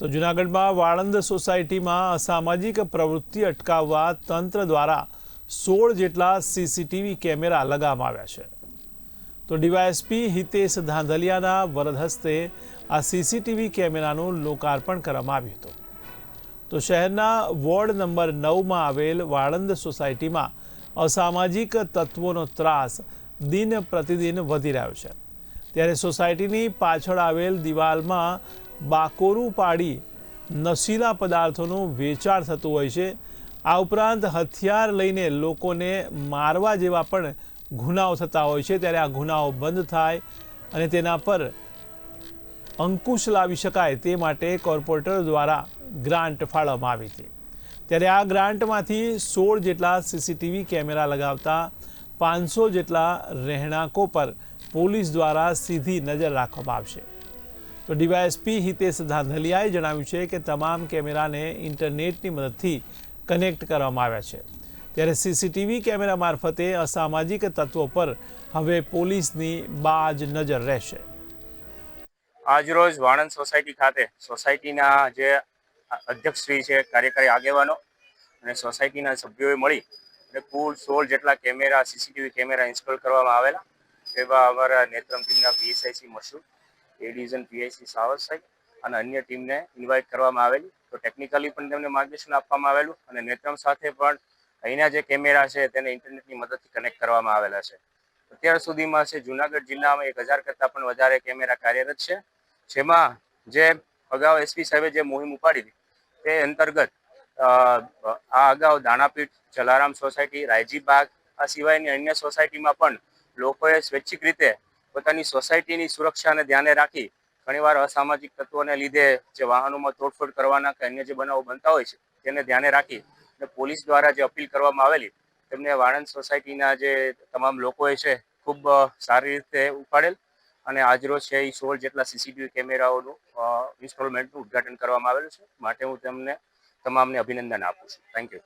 તો જૂનાગઢમાં વાળંદ સોસાયટીમાં અસામાજિક પ્રવૃત્તિ અટકાવવા તંત્ર દ્વારા સોળ જેટલા સીસીટીવી કેમેરા લગાવવામાં આવ્યા છે. તો ડીવાયએસપી હિતેશ ધાંધલિયાના વરદ આ સીસીટીવી કેમેરાનું લોકાર્પણ કરવામાં આવ્યું હતું. તો શહેરના વોર્ડ નંબર નવમાં આવેલ વાળંદ સોસાયટીમાં અસામાજિક તત્વોનો ત્રાસ દિન પ્રતિદિન વધી રહ્યો છે. ત્યારે સોસાયટીની પાછળ આવેલ દિવાલમાં બાકોરું પાડી નશીલા પદાર્થોનું વેચાણ થતું હોય છે. આ ઉપરાંત હથિયાર લઈને લોકોને મારવા જેવા પણ ગુનાઓ થતા હોય છે. ત્યારે આ ગુનાઓ બંધ થાય અને તેના પર અંકુશ લાવી શકાય તે માટે કોર્પોરેટર દ્વારા ગ્રાન્ટ ફાળવવામાં આવી હતી. ત્યારે આ ગ્રાન્ટમાંથી સોળ જેટલા સીસીટીવી કેમેરા લગાવતા પાંચસો જેટલા રહેણાંકો પર પોલીસ દ્વારા સીધી નજર રાખવામાં આવશે. તો ડીવાયએસપી હિતેશ ધાંધલિયાએ જણાવ્યું છે કે તમામ કેમેરાને ઇન્ટરનેટની મદદથી કનેક્ટ કરવામાં આવ્યા છે. ત્યારે સીસીટીવી કેમેરા મારફતે અસામાજિક તત્વો પર હવે પોલીસની બાજ નજર રહેશે. આજરોજ વાણંદ સોસાયટી ખાતે સોસાયટીના જે અધ્યક્ષશ્રી છે, કાર્યકારી આગેવાનો અને સોસાયટીના સભ્યોએ મળી અને કુલ સોળ જેટલા કેમેરા, સીસીટીવી કેમેરા ઇન્સ્ટોલ કરવામાં આવેલા એવા અમારા નેત્રમ ટીમના પીએસઆઈસી મશરૂ એ ડિવિઝન પીઆઈસી સાવર સાહેબ અને અન્ય ટીમને ઇન્વાઇટ કરવામાં આવેલી. તો ટેકનિકલી પણ તેમને માર્ગદર્શન આપવામાં આવેલું અને નેત્રમ સાથે પણ અહીંના જે કેમેરા છે તેને ઇન્ટરનેટની મદદથી કનેક્ટ કરવામાં આવેલા છે. અત્યાર સુધીમાં છે જુનાગઢ જિલ્લામાં એક હજાર કરતાં પણ વધારે કેમેરા કાર્યરત છે. જેમાં જે અગાઉ એસપી સાહેબે જે મુહિમ ઉપાડી તે અંતર્ગત આ અગાઉ દાણાપીઠ, જલારામ સોસાયટી રાયજી બાગ આ સિવાયની અન્ય સોસાયટીમાં પણ લોકોએ સ્વૈચ્છિક રીતે પોતાની સોસાયટીની સુરક્ષાને ધ્યાને રાખી ઘણીવાર અસામાજિક તત્વોને લીધે જે વાહનોમાં તોડફોડ કરવાના કે અન્ય જે બનાવો બનતા હોય છે, તેને ધ્યાને રાખી અને પોલીસ દ્વારા જે અપીલ કરવામાં આવેલી, તેમને વાણંદ સોસાયટીના જે તમામ લોકોએ છે, ખૂબ સારી રીતે ઉપાડેલ અને આજરોજ છે એ સોળ જેટલા સીસીટીવી કેમેરાઓનું ઇન્સ્ટોલમેન્ટનું ઉદ્ઘાટન કરવામાં આવેલું છે. માટે હું તેમને તમામને અભિનંદન આપું છું. Thank you